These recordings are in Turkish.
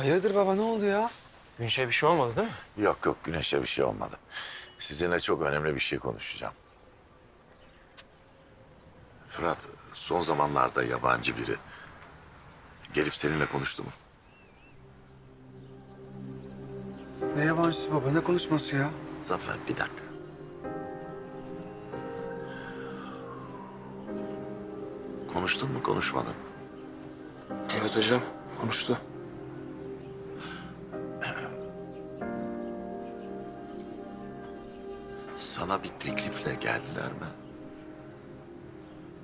Hayırdır baba ne oldu ya? Günşe bir şey olmadı değil mi? Yok yok Güneş'e bir şey olmadı. Sizinle çok önemli bir şey konuşacağım. Fırat son zamanlarda yabancı biri gelip seninle konuştu mu? Ne yabancısı baba ne konuşması ya? Zafer bir dakika. Konuştun mu konuşmadın mı? Evet hocam konuştu. Sana bir teklifle geldiler mi?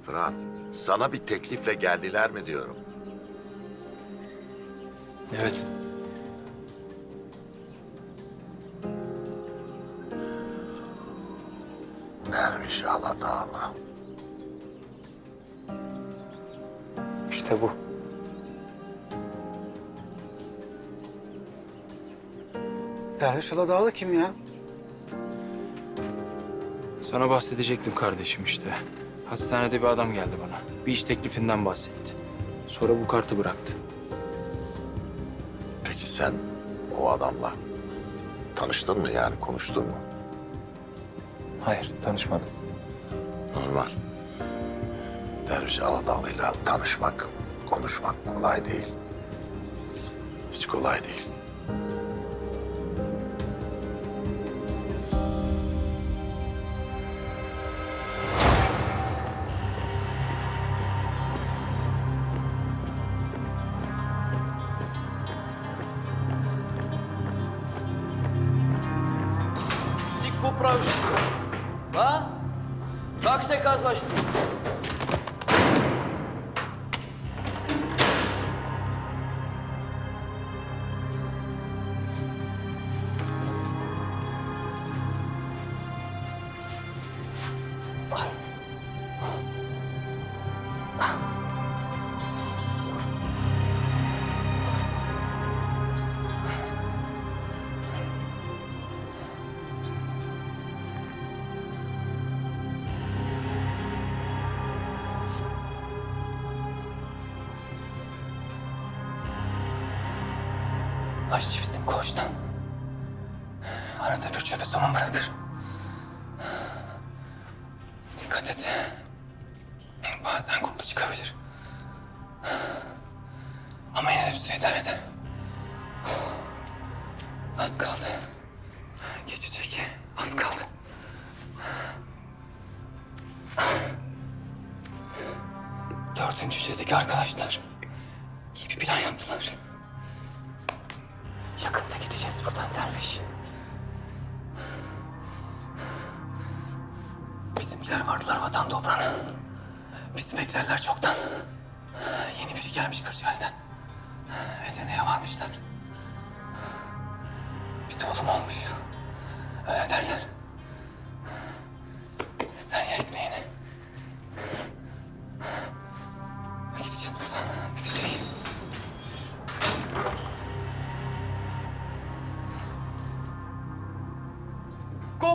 Fırat, sana bir teklifle geldiler mi diyorum. Evet. Derviş Aladağlı. İşte bu. Derviş Aladağlı kim ya? Sana bahsedecektim kardeşim işte. Hastanede bir adam geldi bana. Bir iş teklifinden bahsetti. Sonra bu kartı bıraktı. Peki sen o adamla tanıştın mı yani konuştun mu? Hayır tanışmadım. Normal. Derviş Aladağlı'yla tanışmak, konuşmak kolay değil. Hiç kolay değil. Lan! Bak sekans başlıyor. Aşçı bizim koçtan. Arada bir çöpe somun bırakır. Dikkat et. Bazen kurdu çıkabilir. Ama yine de bir süre idare eder. Az kaldı. Geçecek. Az kaldı. Dördüncü hücredeki arkadaşlar iyi bir plan yaptılar. Yakında gideceğiz buradan derviş. Bizimkiler vardılar vatan toprağına. Bizi beklerler çoktan. Yeni biri gelmiş Kırcaali'den. Edene'ye varmışlar. Bir doğum olmuş. Öyle derler.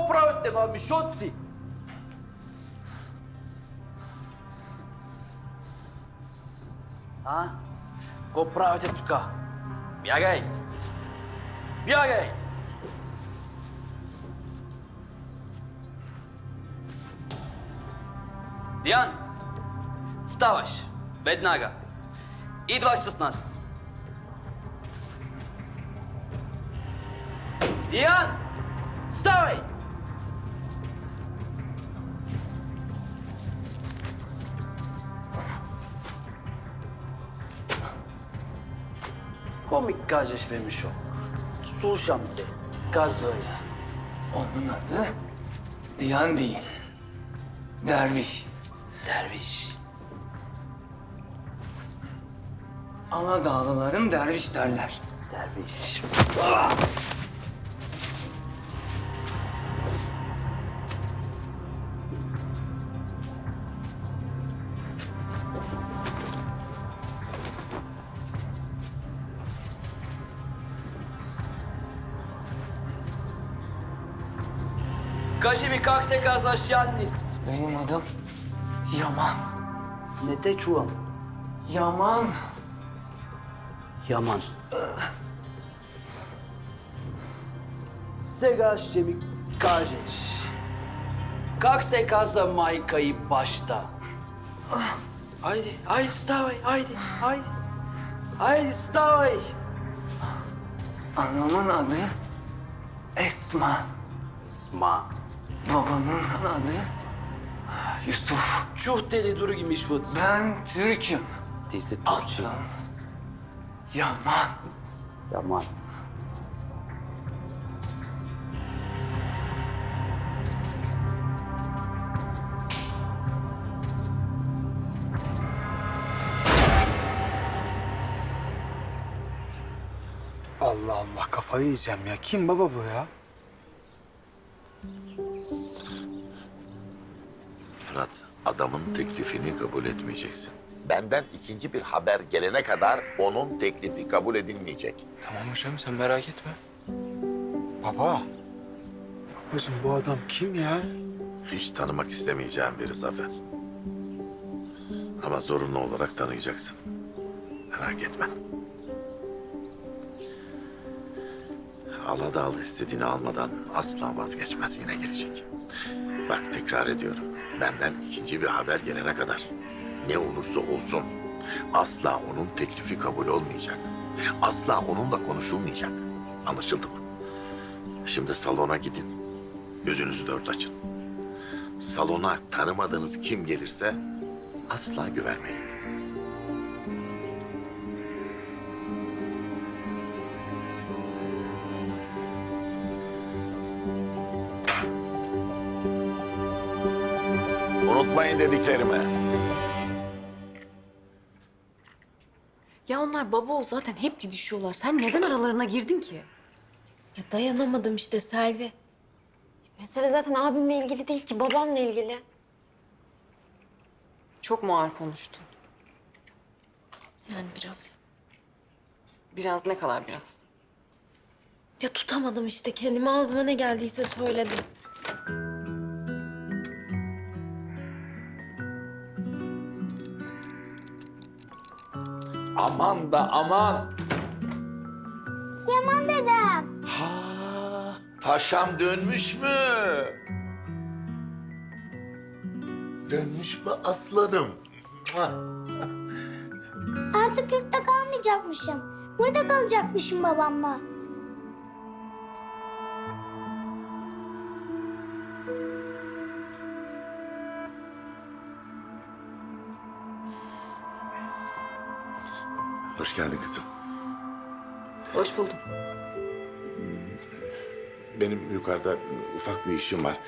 Ко правите, ма, мишоци? А? Ко правите тука? Бягай! Бягай! Диан, ставаш. Веднага. Идваш с нас. Диан! Ставай! komik kardeşmemiş o. Sulşam'dı, gazlöyle. Onun adı Diyan değil. Derviş. Derviş. Ana dağlıların derviş derler. Derviş. Ah! Kaşimi kakse kazaşyannis. Benim adım Yaman. Ne de çuam? Yaman. Yaman. Ee. Sega şemi kajeş. Kakse kaza maykayı başta. Haydi, haydi stavay, haydi, haydi. Haydi stavay. Anamın adı Esma. Esma. Babamın adı Yusuf. Čuh deli drugi švud. Ben Türk'üm. Si Turčin. Adım Yaman. Yaman. Allah Allah kafayı yiyeceğim ya. Kim baba bu ya? Fırat, adamın teklifini kabul etmeyeceksin. Benden ikinci bir haber gelene kadar onun teklifi kabul edilmeyecek. Tamam hocam sen merak etme. Baba. Babacığım bu adam kim ya? Hiç tanımak istemeyeceğim biri Zafer. Ama zorunlu olarak tanıyacaksın. Merak etme. Ala da al istediğini almadan asla vazgeçmez yine gelecek. Bak tekrar ediyorum. Benden ikinci bir haber gelene kadar ne olursa olsun asla onun teklifi kabul olmayacak. Asla onunla konuşulmayacak. Anlaşıldı mı? Şimdi salona gidin. Gözünüzü dört açın. Salona tanımadığınız kim gelirse asla güvenmeyin. Unutmayın dediklerimi. Ya onlar baba ol zaten hep didişiyorlar. Sen neden aralarına girdin ki? Ya dayanamadım işte Selvi. Mesele zaten abimle ilgili değil ki babamla ilgili. Çok mu ağır konuştun? Yani biraz. Biraz ne kadar biraz? Ya tutamadım işte kendimi ağzıma ne geldiyse söyledim. Aman da aman. Yaman dedem. Ha, paşam dönmüş mü? Dönmüş mü aslanım? Artık yurtta kalmayacakmışım. Burada kalacakmışım babamla. Hoş geldin kızım. Hoş buldum. Benim yukarıda ufak bir işim var.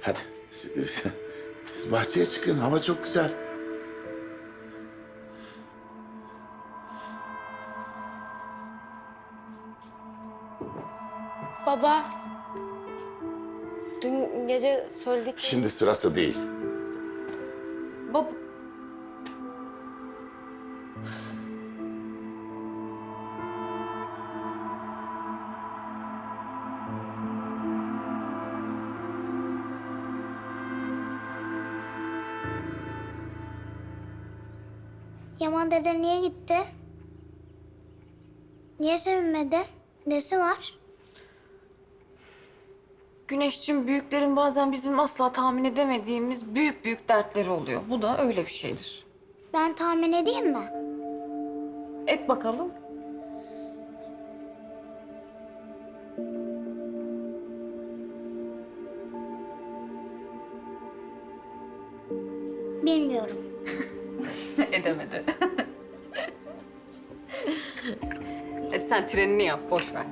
Hadi siz, siz bahçeye çıkın. Hava çok güzel. Baba. Dün gece söyledik. Şimdi sırası değil. Baba. Yaman dede niye gitti? Niye sevinmedi? Nesi var? Güneşçim büyüklerin bazen bizim asla tahmin edemediğimiz büyük büyük dertleri oluyor. Bu da öyle bir şeydir. Ben tahmin edeyim mi? Et bakalım. Bilmiyorum. Edemedi. Sen trenini yap, boş ver.